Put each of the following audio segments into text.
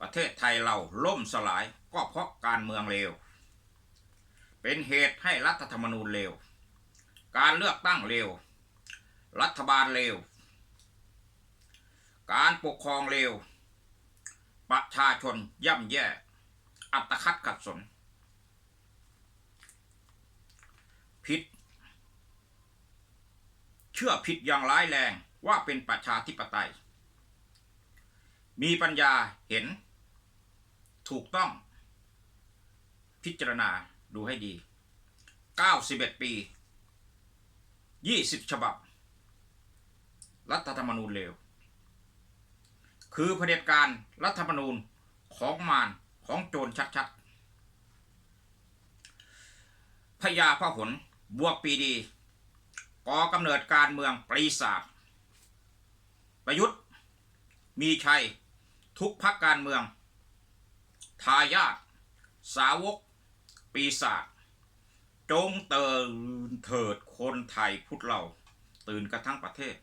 ประเทศไทยเราล่มสลายก็เพราะการเมืองเลว เป็นเหตุให้รัฐธรรมนูญเลว การเลือกตั้งเลว รัฐบาลเลว การปกครองเลว ประชาชนย่ำแย่ อัตคัดขัดสน ผิด เชื่อผิดอย่างร้ายแรงว่าเป็นประชาธิปไตย มีปัญญาเห็น ถูกต้อง พิจารณาดูให้ดี 91 ปี 20 ฉบับ รัฐธรรมนูญเลว คือเผด็จการรัฐธรรมนูญของมารของโจรชัดๆพญาพระหนบวกปีดีก่อกำเนิดการเมืองปรีศาจประยุทธ์ มีชัย ทุกพักการเมือง ทายาทสาวก ปีศาจจงเตือนเถิดคนไทยพุทธเรา ตื่นกันทั้งประเทศ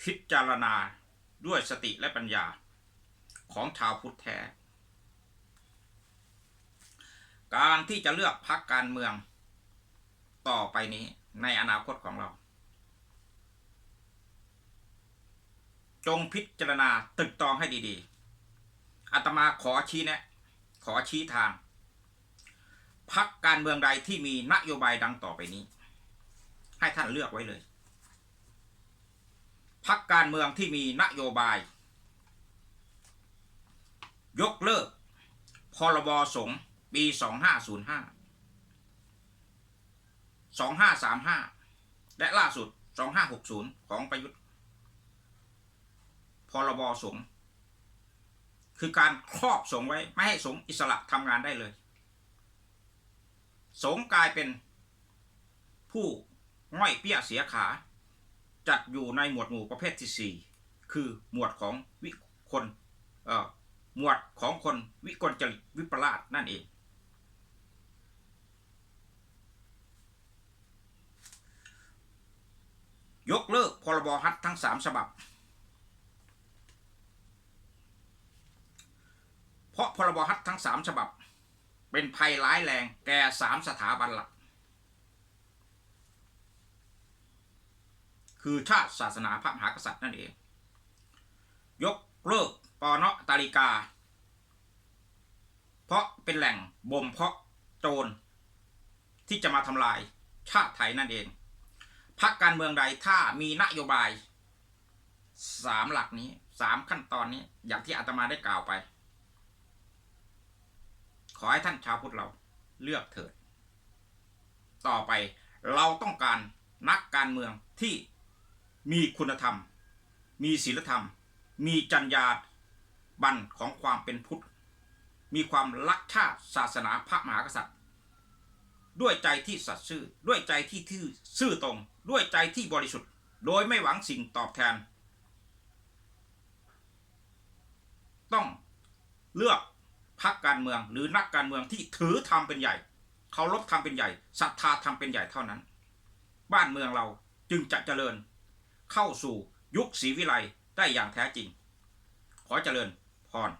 พิจารณาด้วยสติและปัญญาของชาวพุทธแท้ การที่จะเลือกพักการเมืองต่อไปนี้ในอนาคตของเรา จงพิจารณาตึกตองให้ดีๆอาตมาขอชี้แนะ ขอชี้ทางพักการเมืองใดที่มีนโยบายดังต่อไปนี้ ให้ท่านเลือกไว้เลยพักการเมืองที่มีนโยบาย ยกเลิกพรบสงปี 2505 2535 และล่าสุด 2560 ของประยุทธ์พรบสงฆ์ คือการครอบสงไว้ไม่ให้สงอิสระทำงานได้เลย สงกลายเป็นผู้ง่อยเปี้ยเสียขา จัดอยู่ในหมวดหมู่ประเภทที่สี่คือหมวดของวิคนเอ่อหมวดของคนวิกลจริตวิปลาสนั่นเอง ยกเลิกพรบฮัตทั้งสามฉบับ เพราะพรบฮัตทั้งสามฉบับ เป็นภัยร้ายแรงแก่สามสถาบันหลัก คือชาติศาสนาพระมหากษัตริย์นั่นเอง ยกเลิกปอนอตาลิกา เพราะเป็นแหล่งบ่มเพาะโจรที่จะมาทำลายชาติไทยนั่นเอง พรรคการเมืองใดถ้ามีนโยบายสามหลักนี้สามขั้นตอนนี้อย่างที่อาตมาได้กล่าวไป อให้ท่านชาวพุทธเราเลือกเถิด ต่อไปเราต้องการนักการเมืองที่มีคุณธรรม มีศีลธรรม มีจรรยาบรรณของความเป็นพุทธ มีความรักชาติศาสนาพระมหากษัตริย์ ด้วยใจที่สัตย์ซื่อ ด้วยใจที่ที่ซื่อตรง ด้วยใจที่บริสุทธิ์ โดยไม่หวังสิ่งตอบแทน ต้องเลือก พรรคการเมืองหรือนักการเมืองที่ถือธรรมเป็นใหญ่เคารพธรรมเป็นใหญ่ศรัทธาธรรมเป็นใหญ่เท่านั้น บ้านเมืองเราจึงจะเจริญ เข้าสู่ยุคศรีวิไลได้อย่างแท้จริง ขอเจริญพร